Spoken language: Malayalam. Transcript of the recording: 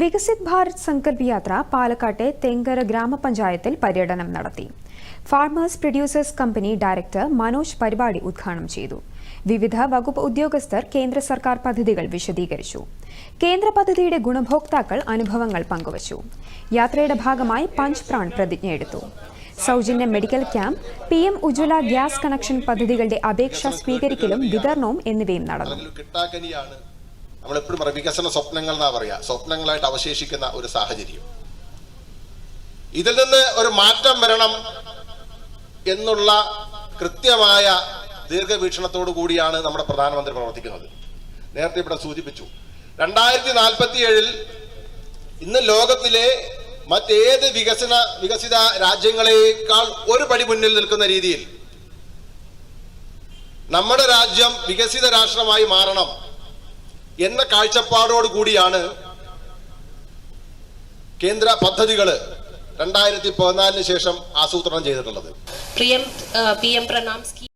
വികസിത് ഭാരത് സങ്കല്പ് യാത്ര പാലക്കാട്ടെ തെങ്കര ഗ്രാമപഞ്ചായത്തിൽ പര്യടനം നടത്തി. Farmers producers company director Manoj പരിപാടി ഉദ്ഘാടനം ചെയ്തു. വിവിധ വകുപ്പ് ഉദ്യോഗസ്ഥർ കേന്ദ്ര സർക്കാർ പദ്ധതികൾ വിശദീകരിച്ചു. കേന്ദ്ര പദ്ധതിയുടെ ഗുണഭോക്താക്കൾ അനുഭവങ്ങൾ പങ്കുവച്ചു. യാത്രയുടെ ഭാഗമായി പഞ്ച് പ്രാൺ പ്രതിജ്ഞയെടുത്തു സൗജന്യ medical camp P M Ujjwala gas connection പദ്ധതികളുടെ അപേക്ഷ സ്വീകരിക്കലും വിതരണവും എന്നിവയും നടന്നു. നമ്മളെപ്പോഴും പറയും വികസന സ്വപ്നങ്ങൾ എന്നാ പറയാ. സ്വപ്നങ്ങളായിട്ട് അവശേഷിക്കുന്ന ഒരു സാഹചര്യം. ഇതിൽ നിന്ന് ഒരു മാറ്റം വരണം എന്നുള്ള കൃത്യമായ ദീർഘവീക്ഷണത്തോടു കൂടിയാണ് നമ്മുടെ പ്രധാനമന്ത്രി പ്രവർത്തിക്കുന്നത്. നേരത്തെ ഇവിടെ സൂചിപ്പിച്ചു. രണ്ടായിരത്തി നാൽപ്പത്തി ഏഴിൽ ഇന്ന് ലോകത്തിലെ മറ്റേത് വികസന വികസിത രാജ്യങ്ങളെക്കാൾ ഒരു പടി മുന്നിൽ നിൽക്കുന്ന രീതിയിൽ നമ്മുടെ രാജ്യം വികസിത രാഷ്ട്രമായി മാറണം. എന്ന കാഴ്ചപ്പാടോട് കൂടിയാണ് കേന്ദ്ര പദ്ധതികൾ രണ്ടായിരത്തി പതിനാലിന് ശേഷം ആസൂത്രണം ചെയ്തിട്ടുള്ളത്. പ്രിയം പി എം പ്രണാം